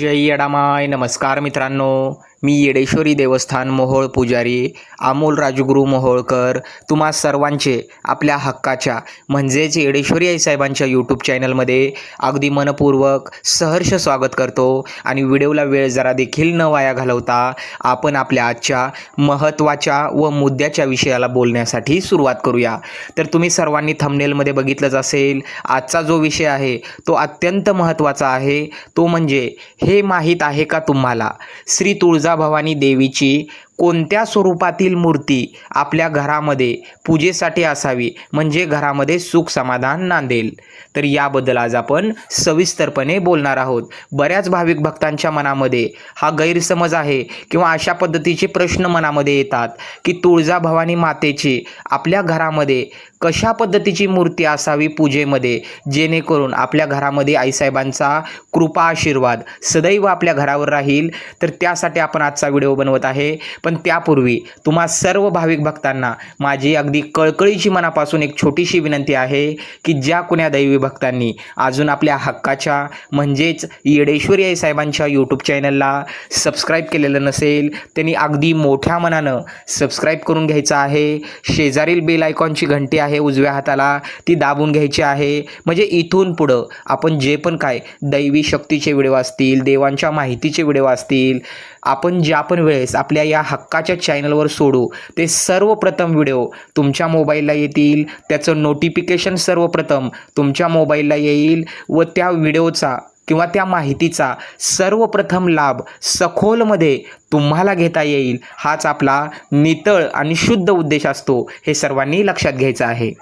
जय येडामाय नमस्कार मित्रांनो. मी येडेश्वरी देवस्थान मोहोळ पुजारी अमोल राजगुरू मोहोळकर तुम्हा सर्वांचे आपल्या हक्काच्या म्हणजेच येडेश्वरी आईसाहेबांच्या यूट्यूब चॅनलमध्ये अगदी मनपूर्वक सहर्ष स्वागत करतो आणि व्हिडिओला वेळ जरा देखील न वाया घालवता आपण आपल्या आजच्या महत्त्वाच्या व मुद्द्याच्या विषयाला बोलण्यासाठी सुरुवात करूया. तर तुम्ही सर्वांनी थंबनेलमध्ये बघितलंच असेल आजचा जो विषय आहे तो अत्यंत महत्त्वाचा आहे. तो म्हणजे हे माहीत आहे का तुम्हाला? श्री तुळजा तुळजाभवानी देवीची कोणत्या स्वरूपातील मूर्ती आपल्या घरामध्ये पूजेसाठी असावी? म्हणजे घरामध्ये सुख समाधान नांदेल. तर याबद्दल आज आपण सविस्तरपणे बोलणार आहोत. बऱ्याच भाविक भक्तांच्या मनामध्ये हा गैरसमज आहे किंवा अशा पद्धतीचे प्रश्न मनामध्ये येतात की तुळजाभवानी मातेची आपल्या घरामध्ये कशा पद्धतीची मूर्ती असावी पूजेमध्ये जेणेकरून आपल्या घरामध्ये आईसाहेबांचा कृपा आशीर्वाद सदैव आपल्या घरावर राहील? तर त्यासाठी आपण आजचा व्हिडिओ बनवत आहे. पण पण त्यापूर्वी तुम्हा सर्व भाविक भक्तांना माझी अगदी कळकळीची मनापासून एक छोटीशी विनंती आहे की ज्या कुण्या दैवी भक्तांनी अजून आपल्या हक्काच्या म्हणजेच येडेश्वरी आई साहेबांच्या यूट्यूब चॅनलला सबस्क्राईब केलेलं नसेल त्यांनी अगदी मोठ्या मनानं सबस्क्राईब करून घ्यायचं आहे. शेजारील बेल आयकॉनची घंटी आहे उजव्या हाताला ती दाबून घ्यायची आहे. म्हणजे इथून पुढं आपण जे पण काय दैवी शक्तीचे व्हिडिओ असतील देवांच्या माहितीचे व्हिडिओ असतील आपण ज्या पण वेळेस आपल्या या हक्काच्या चॅनलवर सोडू. ते सर्वप्रथम व्हिडिओ तुमच्या मोबाईलला येतील. त्याचं नोटिफिकेशन सर्वप्रथम तुमच्या मोबाईलला येईल व त्या व्हिडिओचा किंवा त्या माहितीचा सर्वप्रथम लाभ सखोलमध्ये तुम्हाला घेता येईल. हाच आपला नितळ आणि शुद्ध उद्देश असतो. हे सर्वांनी लक्षात घ्यायचं आहे.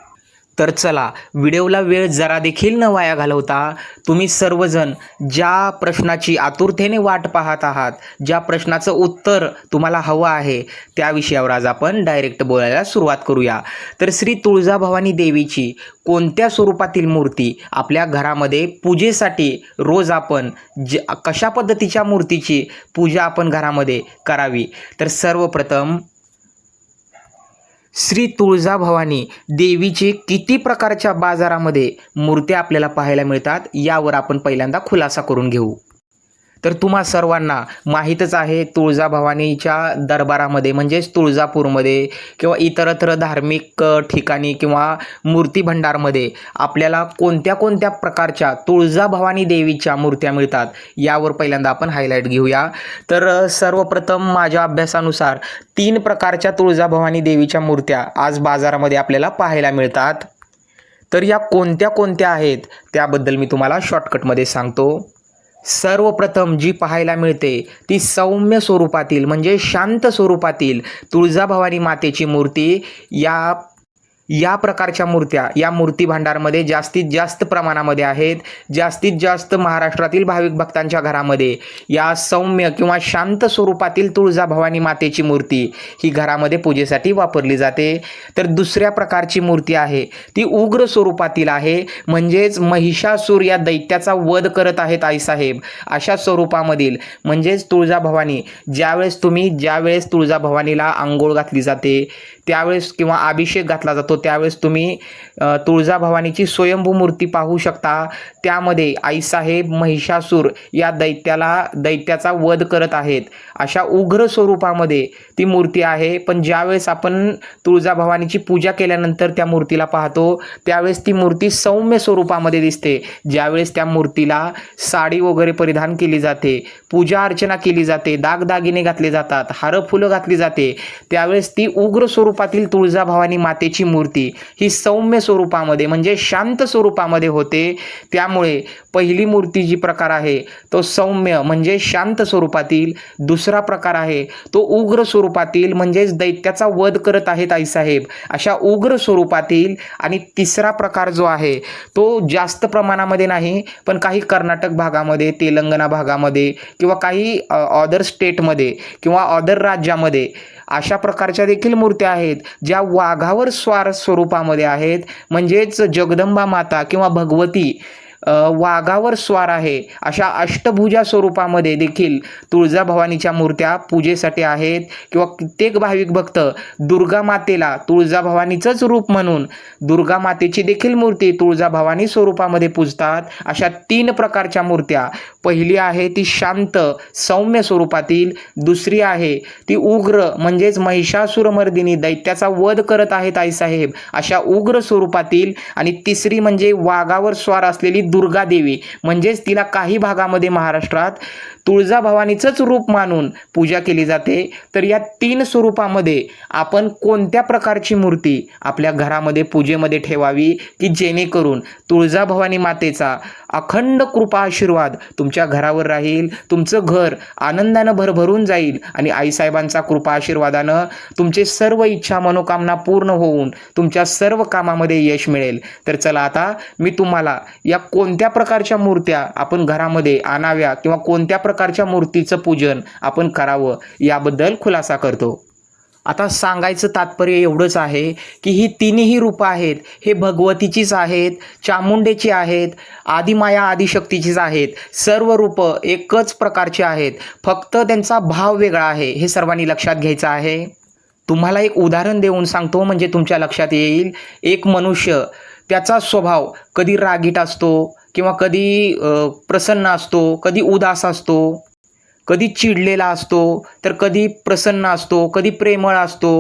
तर चला व्हिडिओला वेळ जरा देखील न वाया घालवता तुम्ही सर्वजण ज्या प्रश्नाची आतुरतेने वाट पाहत आहात ज्या प्रश्नाचं उत्तर तुम्हाला हवं आहे त्या विषयावर आज आपण डायरेक्ट बोलायला सुरुवात करूया. तर श्री तुळजाभवानी देवीची कोणत्या स्वरूपातील मूर्ती आपल्या घरामध्ये पूजेसाठी रोज आपण ज कशा पद्धतीच्या मूर्तीची पूजा आपण घरामध्ये करावी? तर सर्वप्रथम श्री तुळजाभवानी देवीचे किती प्रकारच्या बाजारामध्ये मूर्त्या आपल्याला पाहायला मिळतात यावर आपण पहिल्यांदा खुलासा करून घेऊ. तर तुम्हा सर्वांना माहीतच आहे तुळजाभवानीच्या दरबारामध्ये म्हणजेच तुळजापूरमध्ये किंवा इतरत्र धार्मिक ठिकाणी किंवा मूर्ती भंडारमध्ये आपल्याला कोणत्या कोणत्या प्रकारच्या तुळजाभवानी देवीच्या मूर्त्या मिळतात यावर पहिल्यांदा आपण हायलाईट घेऊया. तर सर्वप्रथम माझ्या अभ्यासानुसार तीन प्रकारच्या तुळजाभवानी देवीच्या मूर्त्या आज बाजारामध्ये आपल्याला पाहायला मिळतात. तर या कोणत्या कोणत्या आहेत त्याबद्दल मी तुम्हाला शॉर्टकटमध्ये सांगतो. सर्वप्रथम जी पाहायला मिळते ती सौम्य स्वरूपातील म्हणजे शांत स्वरूपातील तुळजाभवानी मातेची मूर्ती या या प्रकारच्या मूर्त्या या मूर्ती भांडारमध्ये जास्तीत जास्त प्रमाणामध्ये आहेत. जास्तीत जास्त महाराष्ट्रातील भाविक भक्तांच्या घरामध्ये या सौम्य किंवा शांत स्वरूपातील तुळजाभवानी मातेची मूर्ती ही घरामध्ये पूजेसाठी वापरली जाते. तर दुसऱ्या प्रकारची मूर्ती आहे. ती उग्र स्वरूपातील आहे. म्हणजेच महिषासूर या दैत्याचा वध करत आहेत आईसाहेब अशा स्वरूपामधील म्हणजेच तुळजाभवानी ज्यावेळेस तुम्ही ज्यावेळेस तुळजाभवानीला आंघोळ घातली जाते त्यावेळेस किंवा अभिषेक घातला जातो त्यावेळेस तुम्ही तुळजाभवानीची स्वयंभू मूर्ती पाहू शकता. त्यामध्ये आईसाहेब महिषासूर या दैत्याला दैत्याचा वध करत आहेत. अशा उग्र स्वरूपामध्ये ती मूर्ती आहे. पण ज्यावेळेस आपण तुळजाभवानीची पूजा केल्यानंतर त्या मूर्तीला पाहतो त्यावेळेस ती मूर्ती सौम्य स्वरूपामध्ये दिसते. ज्यावेळेस त्या मूर्तीला साडी वगैरे परिधान केली जाते पूजा अर्चना केली जाते दागदागिने घातले जातात हारं फुलं घातली जाते त्यावेळेस ती उग्र स्वरूपातील तुळजाभवानी मातेची मूर्ती ही सौम्य स्वरूपामध्ये म्हणजे शांत स्वरूपामध्ये होते. त्यामुळे पहिली मूर्ती जी प्रकार आहे तो सौम्य म्हणजे शांत स्वरूपातील. दुसरा प्रकार आहे तो उग्र स्वरूपातील म्हणजेच दैत्याचा वध करत आहेत आईसाहेब. अशा उग्र स्वरूपातील आणि तिसरा प्रकार जो आहे तो जास्त प्रमाणामध्ये नाही पण काही कर्नाटक भागामध्ये तेलंगणा भागामध्ये किंवा काही ऑदर स्टेटमध्ये किंवा अदर राज्यामध्ये अशा प्रकारच्या देखील मूर्त्या आहेत ज्या वाघावर स्वार स्वरूपामध्ये आहेत. म्हणजेच जगदंबा माता किंवा भगवती वाघावर स्वार आहे. अशा अष्टभुजा स्वरूपामध्ये देखील तुळजाभवानीच्या मूर्त्या पूजेसाठी आहेत. किंवा कित्येक भाविक भक्त दुर्गा मातेला तुळजाभवानीचंच रूप म्हणून दुर्गा मातेची देखील मूर्ती तुळजाभवानी स्वरूपामध्ये पूजतात. अशा तीन प्रकारच्या मूर्त्या. पहिली आहे ती शांत सौम्य स्वरूपातील. दुसरी आहे ती उग्र म्हणजेच महिषासुरमर्दिनी दैत्याचा वध करत आहेत आईसाहेब. अशा उग्र स्वरूपातील. आणि तिसरी म्हणजे वाघावर स्वार असलेली दुर्गा देवी. म्हणजेच तिला काही भागामध्ये महाराष्ट्रात तुळजाभवानीचंच रूप मानून पूजा केली जाते. तर या तीन स्वरूपामध्ये आपण कोणत्या प्रकारची मूर्ती आपल्या घरामध्ये पूजेमध्ये ठेवावी? की जेणेकरून तुळजाभवानी मातेचा अखंड कृपा आशीर्वाद तुमच्या घरावर राहील तुमचं घर आनंदानं भरभरून जाईल आणि आईसाहेबांचा कृपा आशीर्वादानं तुमचे सर्व इच्छा मनोकामना पूर्ण होऊन तुमच्या सर्व कामामध्ये यश मिळेल. तर चला आता मी तुम्हाला या कोणत्या प्रकारच्या मूर्त्या आपण घरामध्ये आणाव्या किंवा कोणत्या प्रकारच्या मूर्तीचं पूजन आपण करावं याबद्दल खुलासा करतो. आता सांगायचं तात्पर्य एवढंच आहे की ही तिन्ही रूपं आहेत. हे भगवतीचीच आहेत चामुंडेची आहेत आदिमाया आदिशक्तीचीच आहेत. सर्व रूपं एकच प्रकारची आहेत. फक्त त्यांचा भाव वेगळा आहे हे सर्वांनी लक्षात घ्यायचं आहे. तुम्हाला एक उदाहरण देऊन सांगतो म्हणजे तुमच्या लक्षात येईल. एक मनुष्य त्याचा स्वभाव कधी रागीट असतो किंवा कधी प्रसन्न असतो कधी उदास असतो कधी चिडलेला असतो तर कधी प्रसन्न असतो कधी प्रेमळ असतो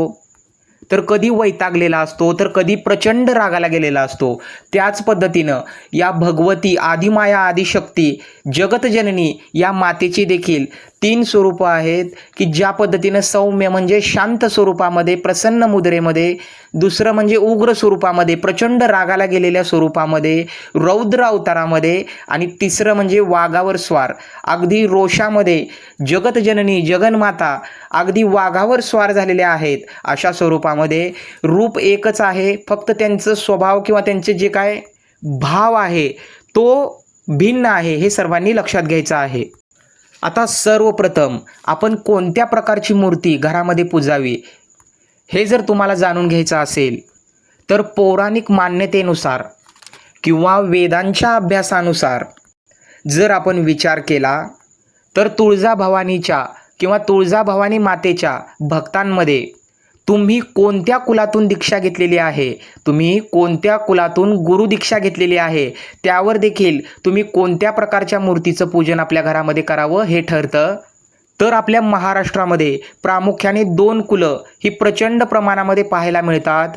तर कधी वैतागलेला असतो तर कधी प्रचंड रागाला गेलेला असतो. त्याच पद्धतीनं या भगवती आदिमाया आदिशक्ती जगतजननी या मातेची देखील तीन स्वरूपं आहेत की ज्या पद्धतीनं सौम्य म्हणजे शांत स्वरूपामध्ये प्रसन्न मुद्रेमध्ये दुसरं म्हणजे उग्र स्वरूपामध्ये प्रचंड रागाला गेलेल्या स्वरूपामध्ये रौद्र अवतारामध्ये आणि तिसरं म्हणजे वाघावर स्वार. अगदी रोषामध्ये जगतजननी जगन्माता अगदी वाघावर स्वार झालेल्या आहेत अशा स्वरूपामध्ये. रूप एकच आहे फक्त त्यांचं स्वभाव किंवा त्यांचे जे काय भाव आहे तो भिन्न आहे हे सर्वांनी लक्षात घ्यायचं आहे. आता सर्वप्रथम आपण कोणत्या प्रकारची मूर्ती घरामध्ये पूजावी? हे जर तुम्हाला जाणून घ्यायचं असेल तर पौराणिक मान्यतेनुसार किंवा वेदांच्या अभ्यासानुसार जर आपण विचार केला तर तुळजाभवानीच्या किंवा तुळजाभवानी मातेच्या भक्तांमध्ये तुम्ही कोणत्या कुलातून दीक्षा घेतलेली आहे? तुम्ही कोणत्या कुलातून गुरु दीक्षा घेतलेली आहे? त्यावर देखील तुम्ही कोणत्या प्रकारच्या मूर्तीचं पूजन आपल्या घरामध्ये करावं हे ठरतं? तर आपल्या महाराष्ट्रामध्ये प्रामुख्याने दोन कुलं ही प्रचंड प्रमाणामध्ये पाहायला मिळतात.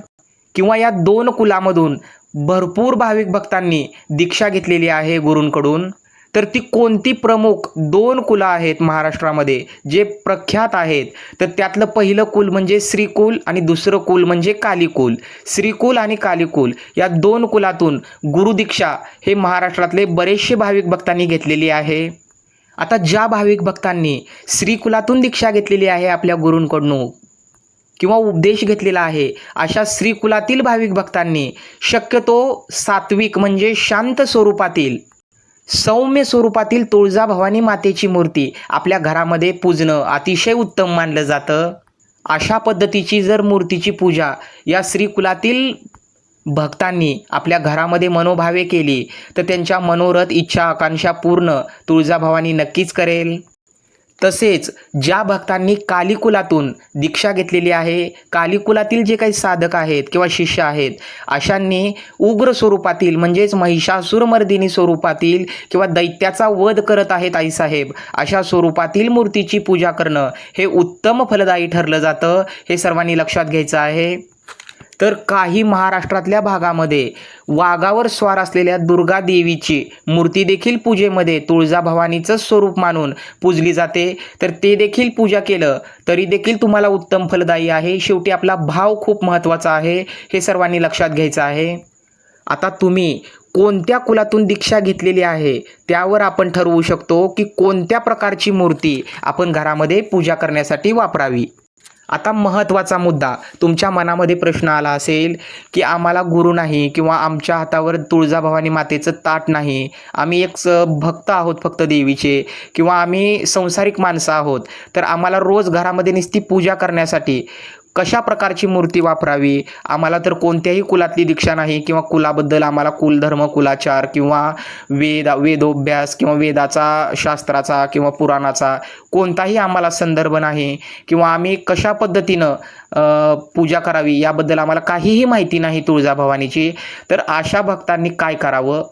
किंवा या दोन कुलामधून भरपूर भाविक भक्तांनी दीक्षा घेतलेली आहे गुरूंकडून. तर ती कोणती प्रमुख दोन कुलं आहेत महाराष्ट्रामध्ये जे प्रख्यात आहेत? तर त्यातलं पहिलं कुल म्हणजे श्रीकुल आणि दुसरं कुल म्हणजे कालीकुल. श्रीकुल आणि कालीकुल या दोन कुलातून गुरुदीक्षा हे महाराष्ट्रातले बरेचसे भाविक भक्तांनी घेतलेली आहे. आता ज्या भाविक भक्तांनी श्रीकुलातून दीक्षा घेतलेली आहे आपल्या गुरूंकडून किंवा उपदेश घेतलेला आहे अशा श्रीकुलातील भाविक भक्तांनी शक्यतो सात्विक म्हणजे शांत स्वरूपातील सौम्य स्वरूपातील तुळजाभवानी मातेची मूर्ती आपल्या घरामध्ये पूजणं अतिशय उत्तम मानलं जातं. अशा पद्धतीची जर मूर्तीची पूजा या श्रीकुलातील भक्तांनी आपल्या घरामध्ये मनोभावे केली तर त्यांच्या मनोरथ इच्छा आकांक्षा पूर्ण तुळजाभवानी नक्कीच करेल. तसेच ज्या भक्तांनी कालीकुलातून दीक्षा घेतलेली आहे कालीकुलातील जे काही साधक आहेत किंवा शिष्य आहेत अशांनी उग्र स्वरूपातील म्हणजेच महिषासुरमर्दिनी स्वरूपातील किंवा दैत्याचा वध करत आहेत आईसाहेब अशा स्वरूपातील मूर्तीची पूजा करणं हे उत्तम फलदायी ठरलं जातं हे सर्वांनी लक्षात घ्यायचं आहे. तर काही महाराष्ट्रातल्या भागामध्ये वाघावर स्वार असलेल्या दुर्गा देवीची मूर्ती देखील पूजेमध्ये तुळजाभवानीचं स्वरूप मानून पूजली जाते. तर ते देखील पूजा केलं तरी देखील तुम्हाला उत्तम फलदायी आहे. शेवटी आपला भाव खूप महत्त्वाचा आहे. हे सर्वांनी लक्षात घ्यायचं आहे. आता तुम्ही कोणत्या कुलातून दीक्षा घेतलेली आहे त्यावर आपण ठरवू शकतो की कोणत्या प्रकारची मूर्ती आपण घरामध्ये पूजा करण्यासाठी वापरावी. आता महत्त्वाचा मुद्दा तुमच्या मनामध्ये प्रश्न आला असेल की आम्हाला गुरु नाही किंवा आमच्या हातावर तुळजाभवानी मातेचं ताट नाही. आम्ही एक भक्त आहोत फक्त देवीचे किंवा आम्ही संसारिक माणसं आहोत. तर आम्हाला रोज घरामध्ये नुसती पूजा करण्यासाठी कशा प्रकारची मूर्ती वापरावी? आम्हाला तर कोणत्याही कुलातली दीक्षा नाही किंवा कुलाबद्दल आम्हाला कुलधर्म कुलाचार किंवा वेद वेदोभ्यास किंवा वेदाचा शास्त्राचा किंवा पुराणाचा कोणताही आम्हाला संदर्भ नाही किंवा आम्ही कशा पद्धतीनं पूजा करावी याबद्दल आम्हाला काहीही माहिती नाही तुळजाभवानीची. तर अशा भक्तांनी काय करावं?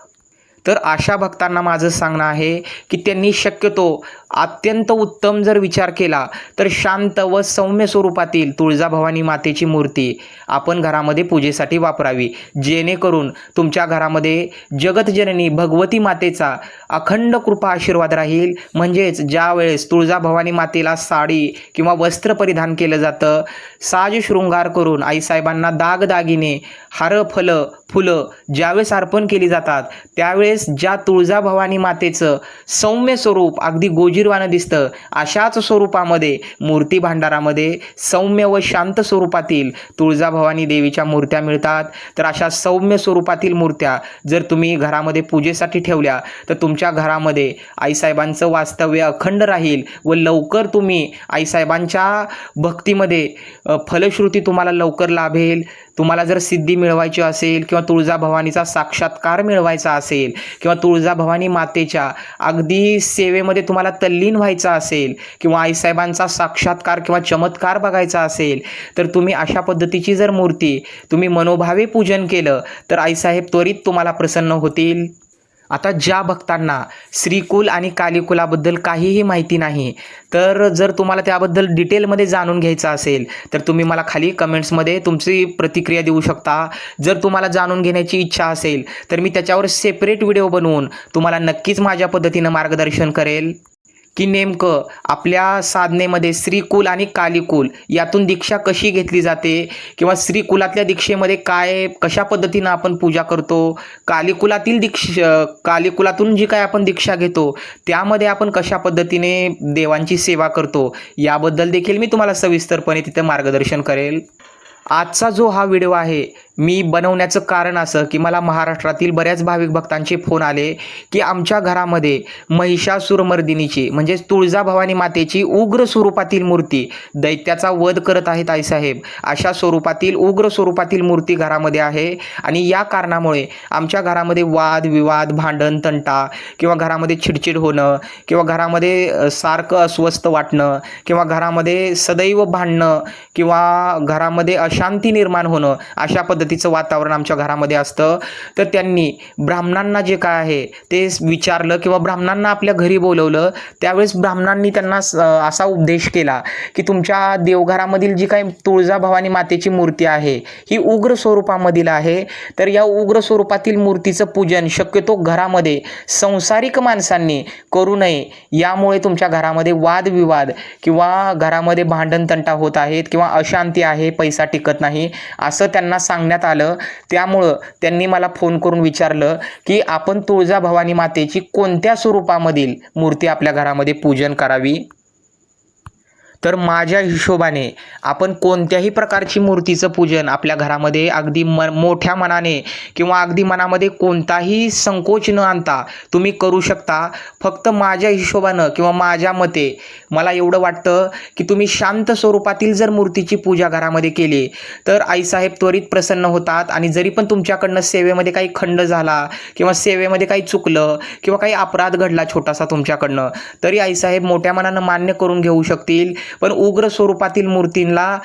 तर अशा भक्तांना माझं सांगणं आहे की त्यांनी शक्यतो अत्यंत उत्तम जर विचार केला तर शांत व सौम्य स्वरूपातील तुळजाभवानी मातेची मूर्ती आपण घरामध्ये पूजेसाठी वापरावी. जेणेकरून तुमच्या घरामध्ये जगतजननी भगवती मातेचा अखंड कृपा आशीर्वाद राहील. म्हणजेच ज्या वेळेस तुळजाभवानी मातेला साडी किंवा वस्त्र परिधान केलं जातं साज शृंगार करून आईसाहेबांना दागदागिने हार फलं फुलं ज्यावेळेस अर्पण केली जातात त्यावेळेस ज्या तुळजाभवानी मातेचं सौम्य स्वरूप अगदी गोजीरवानं दिसतं अशाच स्वरूपामध्ये मूर्ती भांडारामध्ये सौम्य व शांत स्वरूपातील तुळजाभवानी देवीच्या मूर्त्या मिळतात. तर अशा सौम्य स्वरूपातील मूर्त्या जर तुम्ही घरामध्ये पूजेसाठी ठेवल्या तर तुमच्या घरामध्ये आईसाहेबांचं वास्तव्य अखंड राहील व लवकर तुम्ही आईसाहेबांच्या भक्तीमध्ये फलश्रुती तुम्हाला लवकर लाभेल. तुम्हाला जर सिद्धी मिळवायची असेल किंवा तुळजाभवानीचा साक्षात्कार मिळवायचा असेल किंवा तुळजाभवानी मातेच्या अगदी सेवेमध्ये तुम्हाला तल्लीन व्हायचा असेल किंवा आईसाहेबांचा साक्षात्कार किंवा चमत्कार बघायचा असेल तर तुम्ही अशा पद्धतीची जर मूर्ती तुम्ही मनोभावे पूजन केलं तर आईसाहेब त्वरित तुम्हाला प्रसन्न होतील. आता ज्या भक्तांना श्रीकुल आणि कालीकुलाबद्दल काहीही माहिती नाही तर जर तुम्हाला त्याबद्दल डिटेलमध्ये जाणून घ्यायचं असेल तर तुम्ही मला खाली कमेंट्समध्ये तुमची प्रतिक्रिया देऊ शकता. जर तुम्हाला जाणून घेण्याची इच्छा असेल तर मी त्याच्यावर सेपरेट व्हिडिओ बनवून तुम्हाला नक्कीच माझ्या पद्धतीनं मार्गदर्शन करेल. की नेमकं आपल्या साधनेमध्ये श्रीकुल आणि कालिकुल यातून दीक्षा कशी घेतली जाते? किंवा श्रीकुलातल्या दीक्षेमध्ये काय कशा पद्धतीनं आपण पूजा करतो? कालिकुलातील दीक्ष कालिकुलातून जी काय आपण दीक्षा घेतो त्यामध्ये आपण कशा पद्धतीने देवांची सेवा करतो? याबद्दल देखील मी तुम्हाला सविस्तरपणे तिथं मार्गदर्शन करेल. आजचा जो हा व्हिडिओ आहे मी बनवण्याचं कारण असं की मला महाराष्ट्रातील बऱ्याच भाविक भक्तांचे फोन आले की आमच्या घरामध्ये महिषासुरमर्दिनीची म्हणजेच तुळजाभवानी मातेची उग्र स्वरूपातील मूर्ती दैत्याचा वध करत आहेत आईसाहेब. अशा स्वरूपातील उग्र स्वरूपातील मूर्ती घरामध्ये आहे आणि या कारणामुळे आमच्या घरामध्ये वाद विवाद भांडण तंटा किंवा घरामध्ये चिडचिड होणं किंवा घरामध्ये सारखं अस्वस्थ वाटणं किंवा घरामध्ये सदैव भांडणं किंवा घरामध्ये अशांती निर्माण होणं अशा पद्धतीचं वातावरण आमच्या घरामध्ये असतं. तर त्यांनी ब्राह्मणांना जे काय आहे ते विचारलं किंवा ब्राह्मणांना आपल्या घरी बोलवलं. त्यावेळेस ब्राह्मणांनी त्यांना स- असा उपदेश केला की तुमच्या देवघरामधील जी काही तुळजाभवानी मातेची मूर्ती आहे ही उग्र स्वरूपामधील आहे. तर या उग्र स्वरूपातील मूर्तीचं पूजन शक्यतो घरामध्ये संसारिक माणसांनी करू नये. यामुळे तुमच्या घरामध्ये वादविवाद किंवा घरामध्ये भांडणतंटा होत आहेत किंवा अशांती आहे पैसा टिकत नाही. असं त्यांना सांगण्यात आलं. त्यामुळं त्यांनी मला फोन करून विचारलं की आपण तुळजा भवानी मातेची कोणत्या स्वरूपामधील मूर्ती आपल्या घरामध्ये पूजन करावी? तर माझ्या हिशोबाने आपण कोणत्याही प्रकारची मूर्तीचं पूजन आपल्या घरामध्ये अगदी म मोठ्या मनाने किंवा अगदी मनामध्ये कोणताही संकोच न आणता तुम्ही करू शकता. फक्त माझ्या हिशोबानं किंवा माझ्या मते मला एवढं वाटतं की तुम्ही शांत स्वरूपातील जर मूर्तीची पूजा घरामध्ये केली तर आईसाहेब त्वरित प्रसन्न होतात आणि जरी पण तुमच्याकडनं सेवेमध्ये काही खंड झाला किंवा सेवेमध्ये काही चुकलं किंवा काही अपराध घडला छोटासा तुमच्याकडनं तरी आईसाहेब मोठ्या मनानं मान्य करून घेऊ शकतील. पण उग्र स्वरूपातील मूर्तींना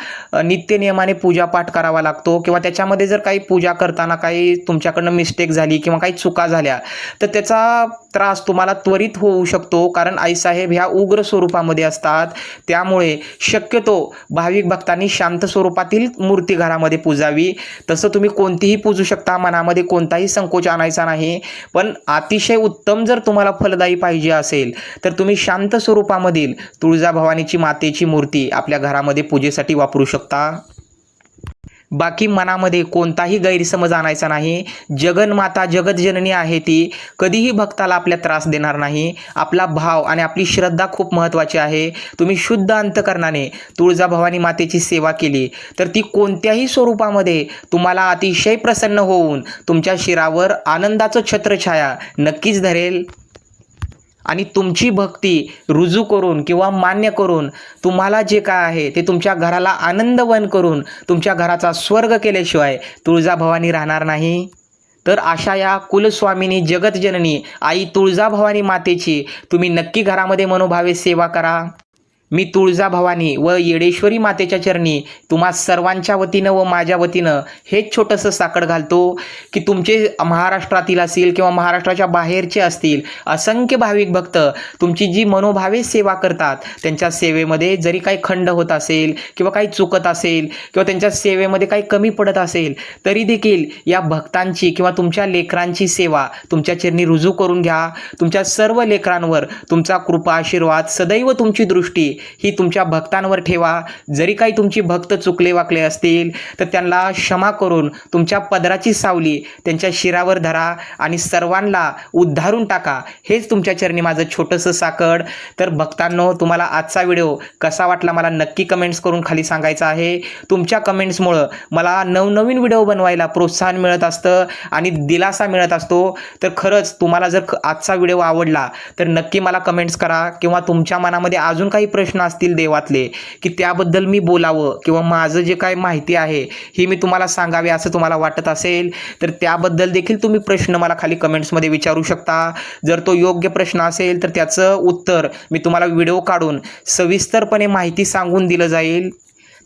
नित्यनियमाने पूजापाठ करावा लागतो किंवा त्याच्यामध्ये जर काही पूजा करताना काही तुमच्याकडनं मिस्टेक झाली किंवा काही चुका झाल्या तर त्याचा त्रास तुम्हाला त्वरित होऊ शकतो. कारण आईसाहेब ह्या उग्र स्वरूपामध्ये असतात. त्यामुळे शक्यतो भाविक भक्तांनी शांत स्वरूपातील मूर्ती घरामध्ये पूजावी. तसं तुम्ही कोणतीही पूजू शकता. मनामध्ये कोणताही संकोच आणायचा नाही. पण अतिशय उत्तम जर तुम्हाला फलदायी पाहिजे असेल तर तुम्ही शांत स्वरूपामधील तुळजाभवानीची मातेची मूर्ती आपल्या घरामध्ये पूजेसाठी वापरू शकता. बाकी मनामध्ये कोणताही गैरसमज आणायचा नाही. जगनमाता जगतजननी आहे ती. कधीही भक्ताला आपल्या त्रास देणार नाही. आपला भाव आणि आपली श्रद्धा खूप महत्त्वाची आहे. तुम्ही शुद्ध अंतकरणाने तुळजाभवानी मातेची सेवा केली तर ती कोणत्याही स्वरूपामध्ये तुम्हाला अतिशय प्रसन्न होऊन तुमच्या शिरावर आनंदाचं छत्रछाया नक्कीच धरेल. आणि तुमची भक्ती रुजू करून किंवा मान्य करून तुम्हाला जे काय आहे ते तुमच्या घराला आनंदवन करून तुमच्या घराचा स्वर्ग केल्याशिवाय तुळजाभवानी राहणार नाही. तर अशा या कुलस्वामिनी जगतजननी आई तुळजाभवानी मातेची तुम्ही नक्की घरामध्ये मनोभावे सेवा करा. मी तुळजाभवानी व येडेश्वरी मातेच्या चरणी तुम्हा सर्वांच्या वतीनं व माझ्या वतीनं हेच छोटंसं साकड घालतो की तुमचे महाराष्ट्रातील असतील किंवा महाराष्ट्राच्या बाहेरचे असतील असंख्य भाविक भक्त तुमची जी मनोभावे सेवा करतात त्यांच्या सेवेमध्ये जरी काही खंड होत असेल किंवा काही चुकत असेल किंवा त्यांच्या सेवेमध्ये काही कमी पडत असेल तरी देखील या भक्तांची किंवा तुमच्या लेकरांची सेवा तुमच्या चरणी रुजू करून घ्या. तुमच्या सर्व लेकरांवर तुमचा कृपा आशीर्वाद सदैव तुमची दृष्टी ही तुमच्या भक्तांवर ठेवा. जरी काही तुमची भक्त चुकले वाकले असतील तर त्यांना क्षमा करून तुमच्या पदराची सावली त्यांच्या शिरावर धरा आणि सर्वांना उद्धारून टाका. हेच तुमच्या चरणी माझं छोटंसं साकड तर भक्तांनो तुम्हाला आजचा व्हिडिओ कसा वाटला मला नक्की कमेंट्स करून खाली सांगायचं आहे. तुमच्या कमेंट्समुळं मला नवनवीन व्हिडिओ बनवायला प्रोत्साहन मिळत असतं आणि दिलासा मिळत असतो. तर खरंच तुम्हाला जर आजचा व्हिडिओ आवडला तर नक्की मला कमेंट्स करा किंवा तुमच्या मनामध्ये अजून काही प्रश्न प्रश्न असतील देवातले की त्याबद्दल मी बोलावं किंवा माझं जे काय माहिती आहे ही मी तुम्हाला सांगावे असं तुम्हाला वाटत असेल तर त्याबद्दल देखील तुम्ही प्रश्न मला खाली कमेंट्समध्ये विचारू शकता. जर तो योग्य प्रश्न असेल तर त्याचं उत्तर मी तुम्हाला व्हिडिओ काढून सविस्तरपणे माहिती सांगून दिलं जाईल.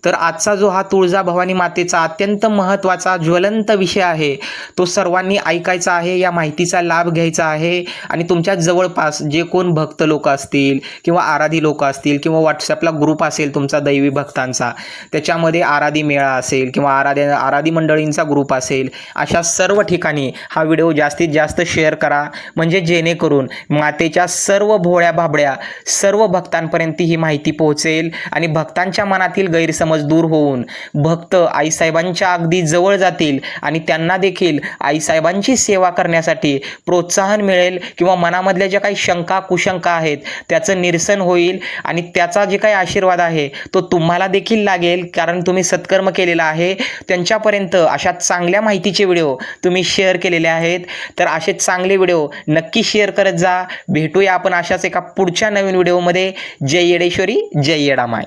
तर आजचा जो हा तुळजाभवानी मातेचा अत्यंत महत्त्वाचा ज्वलंत विषय आहे तो सर्वांनी ऐकायचा आहे या माहितीचा लाभ घ्यायचा आहे. आणि तुमच्या जवळपास जे कोण भक्त लोक असतील किंवा आराधी लोक असतील किंवा व्हॉट्सॲपला ग्रुप असेल तुमचा दैवी भक्तांचा त्याच्यामध्ये आराधी मेळा असेल किंवा आराधी आराधी मंडळींचा ग्रुप असेल अशा सर्व ठिकाणी हा व्हिडिओ जास्तीत जास्त शेअर करा. म्हणजे जेणेकरून मातेच्या सर्व भोळ्या भाबड्या सर्व भक्तांपर्यंत ही माहिती पोहोचेल आणि भक्तांच्या मनातील गैरसम गैरसमज दूर होऊन भक्त आईसाहेबांच्या अगदी जवळ जातील आणि त्यांना देखील आईसाहेबांची सेवा करण्यासाठी प्रोत्साहन मिळेल किंवा मनामधल्या ज्या काही शंका कुशंका आहेत त्याचं निरसन होईल आणि त्याचा जे काही आशीर्वाद आहे तो तुम्हाला देखील लागेल. कारण तुम्ही सत्कर्म केलेला आहे. त्यांच्यापर्यंत अशा चांगल्या माहितीचे व्हिडिओ तुम्ही शेअर केलेले आहेत. तर असे चांगले व्हिडिओ नक्की शेअर करत जा. भेटूया आपण अशाच एका पुढच्या नवीन व्हिडिओमध्ये. जय येडेश्वरी जय येडामाय